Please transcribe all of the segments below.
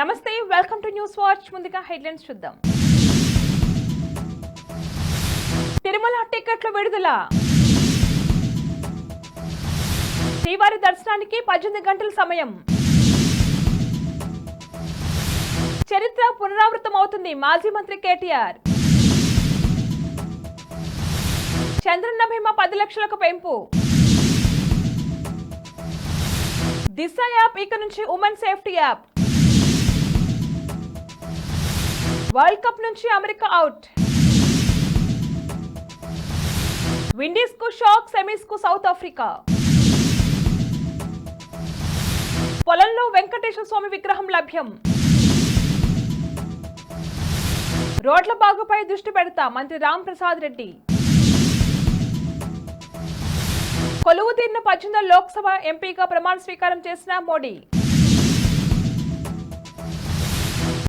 నమస్తే welcome to news watch ముందుగా headlines చూద్దాం. తిరుమల టికెట్లు విడుదల. శ్రీవారి దర్శనానికి పద్దెనిమిది గంటల సమయం. చరిత్ర పునరావృతం అవుతుంది మాజీ మంత్రి కేటీఆర్. చంద్రన్న భీమా పది లక్షలకు పెంపు. దిశ యాప్ ఇక నుంచి women safety app. World cup నుంచి అమెరికా అవుట్ విండీస్కు షాక్ సెమీస్కు సౌత్ ఆఫ్రికా. పొలంలో వెంకటేశ్వర స్వామి విగ్రహం లభ్యం. రోడ్ల బాగుపై దృష్టి పెడతా మంత్రి రామ్ ప్రసాద్ రెడ్డి. కొలువు తీరిన పద్దెనిమిది లోక్సభ ఎంపీగా ప్రమాణ స్వీకారం చేసిన మోడీ.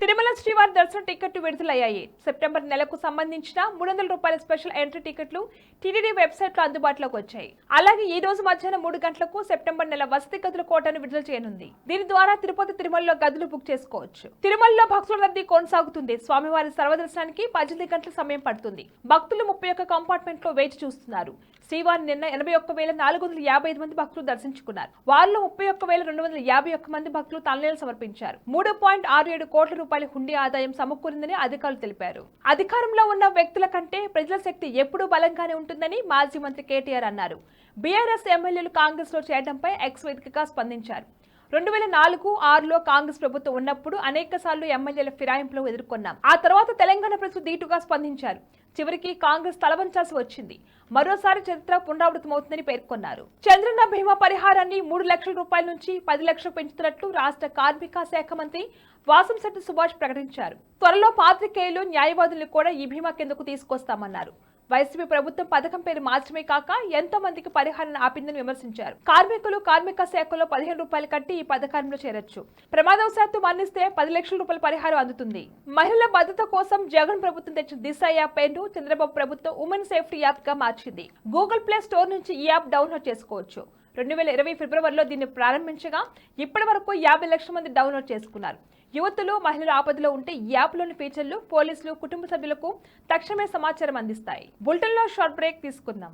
తిరుమల శ్రీవారి దర్శన టికెట్లు విడుదలయ్యాయి. సెప్టెంబర్ నెలకు సంబంధించిన మూడు వందల రూపాయల స్పెషల్ ఎంట్రీ టికెట్లు టీటీడీ వెబ్సైట్లో అందుబాటులోకి వచ్చాయి. అలాగే ఈ రోజు మధ్యాహ్నం మూడు గంటలకు సెప్టెంబర్ నెల వసతి గదుల కోటను విడుదల చేయనుంది. దీని ద్వారా తిరుపతి తిరుమలలో గదులు బుక్ చేసుకోవచ్చు. తిరుమలలో భక్తుల రద్దీ కొనసాగుతుంది. స్వామివారి సర్వదర్శనానికి పద్దెనిమిది గంటల సమయం పడుతుంది. భక్తులు ముప్పై ఒక్క కంపార్ట్మెంట్లో వేచి చూస్తున్నారు. శ్రీవారి నిన్న ఎనభై ఒక్క వేల నాలుగు వందల యాభై ఐదు మంది భక్తులు దర్శించుకున్నారు. వారిలో ముప్పై ఒక్క వేల రెండు వందల యాభై ఒక్క మంది భక్తులు తలనీలు సమర్పించారు. మూడు పాయింట్ ఆరు ఏడు కోట్ల రూపాయల హుండీ ఆదాయం సమకూరిందని అధికారులు తెలిపారు. అధికారంలో ఉన్న వ్యక్తుల కంటే ప్రజల శక్తి ఎప్పుడూ బలంగానే ఉంటుందని మాజీ మంత్రి కేటీఆర్ అన్నారు. బీఆర్ఎస్ ఎమ్మెల్యేలు కాంగ్రెస్లో చేయడంపై ఎక్స్ వేదికగా స్పందించారు. రెండు వేల నాలుగు ఆరులో కాంగ్రెస్ ప్రభుత్వం ఉన్నప్పుడు అనేక సార్లు ఎమ్మెల్యేల ఫిరాయింపులు ఎదుర్కొన్నాం. ఆ తర్వాత తెలంగాణ ప్రజలు ధీటుగా స్పందించారు. చివరికి కాంగ్రెస్ తలవంచాల్సి వచ్చింది. మరోసారి చరిత్ర పునరావృతమవుతుందని పేర్కొన్నారు. చంద్రన్న బీమా పరిహారాన్ని మూడు లక్షల రూపాయల నుంచి పది లక్షలు పెంచుతున్నట్లు రాష్ట్ర కార్మిక శాఖ మంత్రి వాసంశెట్టి సుభాష్ ప్రకటించారు. త్వరలో పాత్రికేయులు న్యాయవాదులు కూడా ఈ బీమా కిందకు తీసుకొస్తామన్నారు. వైసీపీ ప్రభుత్వం పథకం పేరు మార్చడమే కాక ఎంతో మందికి పరిహారాన్ని ఆపిందని విమర్శించారు. కార్మికులు కార్మిక శాఖలో పదిహేను రూపాయలు కట్టి ఈ పథకంలో చేరొచ్చు. ప్రమాదవశాత్తు మరణిస్తే పది లక్షల రూపాయల పరిహారం అందుతుంది. మహిళల భద్రత కోసం జగన్ ప్రభుత్వం తెచ్చిన దిశ యాప్ పేరును చంద్రబాబు ప్రభుత్వం ఉమెన్ సేఫ్టీ యాప్గా మార్చింది. గూగుల్ ప్లే స్టోర్ నుంచి ఈ యాప్ డౌన్లోడ్ చేసుకోవచ్చు. రెండు వేల ఇరవై ఫిబ్రవరిలో దీన్ని ప్రారంభించగా ఇప్పటి వరకు యాభై లక్షల మంది డౌన్లోడ్ చేసుకున్నారు. యువతులు మహిళలు ఆపదలో ఉంటే యాప్లోని ఫీచర్లు పోలీసులు కుటుంబ సభ్యులకు తక్షణమే సమాచారం అందిస్తాయి. బులెటిన్లో షార్ట్ బ్రేక్ తీసుకుందాం.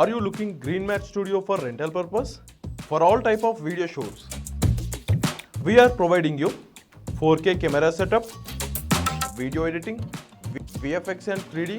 Are you looking green match studio for rental purpose for all type of video shoots we are providing you four K camera setup video editing VFX and three D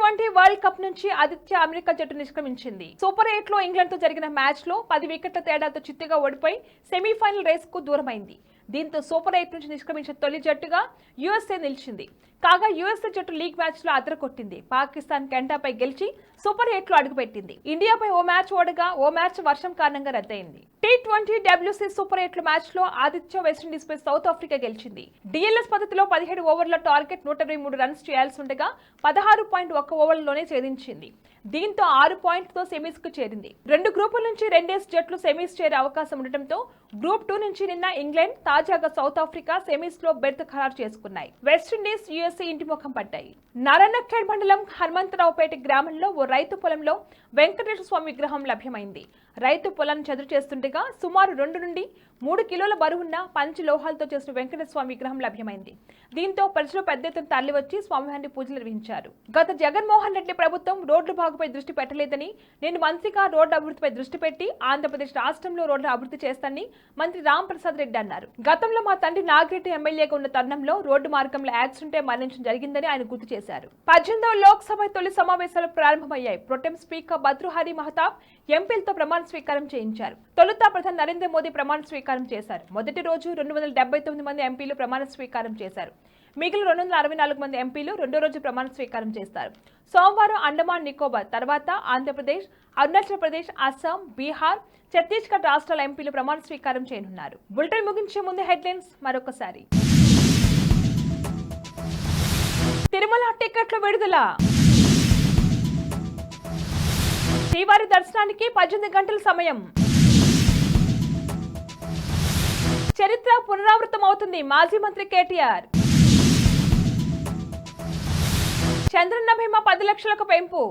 Twenty world cup నుంచి Aditya America జట్టు నిష్క్రమించింది. Super ఎయిట్లో ఇంగ్లాండ్తో జరిగిన మ్యాచ్లో పది వికెట్ల తేడాతో చిత్తుగా ఓడిపోయి సెమీఫైనల్ రేస్కు దూరమైంది. దీంతో సూపర్ ఎయిట్ నుంచి నిష్క్రమించిన తొలి జట్టుగా యుఎస్ఏ నిలిచింది. కాగా యుఎస్ఏ జట్టు లీగ్ మ్యాచ్లో అదరకొట్టింది పాకిస్తాన్ కెంటాపై గెలిచి సూపర్ ఎయిట్లో అడుగుపెట్టింది. ఇండియాపై ఓ మ్యాచ్ ఓడగా ఓ మ్యాచ్ వర్షం కారణంగా రద్దయింది. T twenty WC super eight మ్యాచ్లో ఆదిత్య వెస్టిండీస్ పై సౌత్ ఆఫ్రికా గెలిచింది. డిఎల్ఎస్ పద్ధతిలో పదిహేడు ఓవర్ల టార్గెట్ నూట ఇరవై మూడు రన్స్ చేయాల్సి ఉండగా పదహారు పాయింట్ ఒక్క ఓవర్లలోనే ఛేదించింది. దీంతో ఆరు పాయింట్తో సెమీస్కు చేరింది. రెండు గ్రూపుల నుంచి రెండేసి జట్లు సెమీస్ చేరే అవకాశం ఉండటంతో గ్రూప్ టూ నుంచి నిన్న ఇంగ్లాండ్ తాజాగా సౌత్ ఆఫ్రికా సెమీస్లో బెర్త్ ఖరారు చేసుకున్నాయి. వెస్టిండీస్ చేసి ఇంటి ముఖం పడ్డాయి నారాయణఖేడ్ మండలం హనుమంతరావుపేట గ్రామంలో ఓ రైతు పొలంలో వెంకటేశ్వర స్వామి విగ్రహం లభ్యమైంది. రైతు పొలాన్ని చదురు చేస్తుండగా సుమారు రెండు నుండి మూడు కిలోల బరువున్న పంచ లోహాలతో చేసిన వెంకటేశ్వర స్వామి విగ్రహం లభ్యమైంది. దీంతో ప్రజలు పెద్ద ఎత్తున తరలివచ్చి స్వామివారిని పూజలు నిర్వహించారు. గత జగన్మోహన్ రెడ్డి ప్రభుత్వం రోడ్ల బాగుపై దృష్టి పెట్టలేదని నేను మంత్రిగా రోడ్డు అభివృద్ధిపై దృష్టి పెట్టి ఆంధ్రప్రదేశ్ రాష్ట్రంలో రోడ్లు అభివృద్ధి చేస్తానని మంత్రి రామ్ ప్రసాద్ రెడ్డి అన్నారు. గతంలో మా తండ్రి నాగిరెడ్డి ఎమ్మెల్యేగా ఉన్న తరుణంలో రోడ్డు మార్గంలో యాక్సిడెంట్ మరణించడం జరిగిందని ఆయన గుర్తు చేశారు. పద్దెనిమిదవ లోక్సభ తొలి సమావేశాలు ప్రారంభమయ్యాయి. ప్రొటెం స్పీకర్ భద్రుహరి మహతాబ్ ఎంపీలతో ప్రమాణ స్వీకారం చేయించారు. తొలుత ప్రధాని నరేంద్ర మోదీ ప్రమాణ స్వీకారం చేశారు. మొదటి రోజు రెండు వందల డెబ్బై తొమ్మిది మంది ఎంపీలు ప్రమాణ స్వీకారం చేశారు. మిగిలిన రెండు వందల అరవై నాలుగు మంది ఎంపీలు రెండో రోజు ప్రమాణ స్వీకారం చేస్తారు. సోమవారం అండమాన్ నికోబార్ తర్వాత ఆంధ్రప్రదేశ్ అరుణాచల్ ప్రదేశ్ అస్సాం బీహార్ ఛత్తీస్గఢ్ రాష్ట్రాల ఎంపీలు ప్రమాణ స్వీకారం చేయనున్నారు. బులెటిన్ ముగించే ముందు హెడ్లైన్స్ మరొకసారి. తిరుమల టిక్కెట్లు విడుదల. శ్రీవారి దర్శనానికి పద్దెనిమిది గంటల సమయం. చరిత్ర పునరావృతం అవుతుంది మాజీ మంత్రి కేటీఆర్. చంద్రన్న భీమా పది లక్షలకు పెంపు.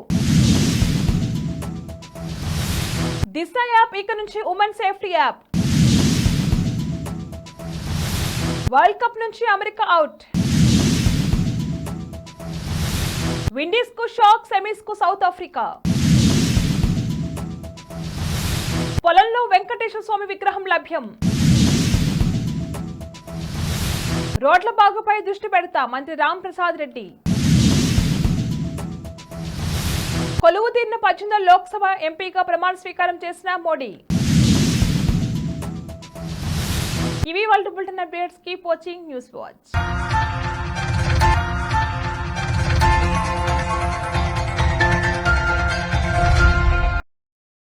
దిశ యాప్ ఇక నుంచి women safety app. World cup నుంచి అమెరికా అవుట్. విండీస్కు షాక్ సెమీస్కు సౌత్ ఆఫ్రికా. పొలంలో వెంకటేశ్వర స్వామి విగ్రహం లభ్యం. రోడ్ల బాగుపై దృష్టి పెడతా మంత్రి రామ్ ప్రసాద్ రెడ్డి. కొలువు తీరిన పద్దెనిమిదో లోక్సభ ఎంపీగా ప్రమాణ స్వీకారం చేసిన మోడీ. ఇవి వాళ్ళ bulletin updates keep watching news watch. Thank you.